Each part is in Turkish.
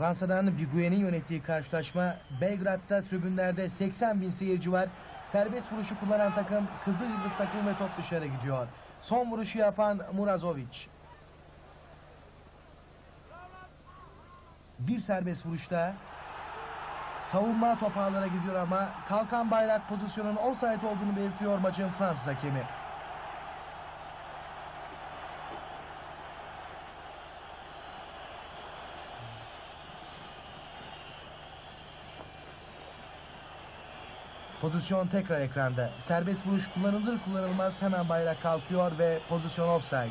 Fransa'dan Biguen'in yönettiği karşılaşma Belgrad'da tribünlerde 80 bin seyirci var. Serbest vuruşu kullanan takım Kızıl Yıldız takım ve top dışarı gidiyor. Son vuruşu yapan Murazovic. Bir serbest vuruşta savunma top gidiyor ama kalkan bayrak pozisyonun offside olduğunu belirtiyor maçın Fransız hakemi. Pozisyon tekrar ekranda. Serbest vuruş kullanılır kullanılmaz hemen bayrak kalkıyor ve pozisyon offside.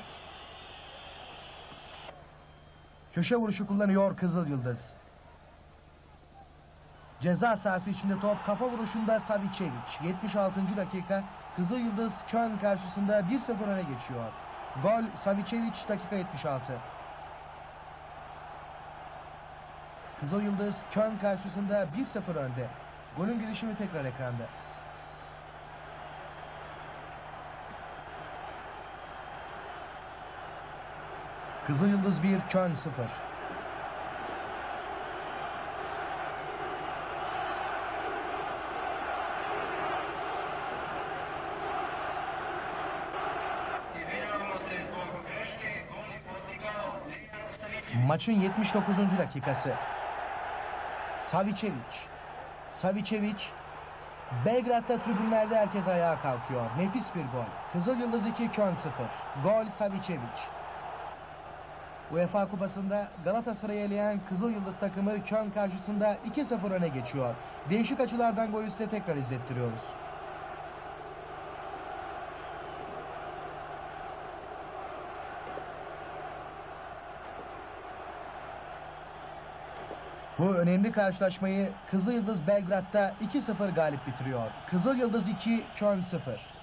Köşe vuruşu kullanıyor Kızıl Yıldız. Ceza sahası içinde top kafa vuruşunda Savicevic. 76. dakika Kızıl Yıldız Köln karşısında 1-0 öne geçiyor. Gol Savicevic dakika 76. Kızıl Yıldız Köln karşısında 1-0 önde. Golün gelişimi tekrar ekranda. Kızıl Yıldız 1, Köln 0. Izvinjavamo se zbog greške, gol je postigao Dejan Savićević. Maçın 79. dakikası. Savicevic. Savicevic. Belgrad'da tribünlerde herkes ayağa kalkıyor. Nefis bir gol. Kızıl Yıldız 2, Köln 0. Gol Savicevic. UEFA Kupası'nda Galatasaray'ı eleyen Kızıl Yıldız takımı Köln karşısında 2-0 öne geçiyor. Değişik açılardan golü size tekrar izlettiriyoruz. Bu önemli karşılaşmayı Kızıl Yıldız Belgrad'da 2-0 galip bitiriyor. Kızıl Yıldız 2, Köln 0.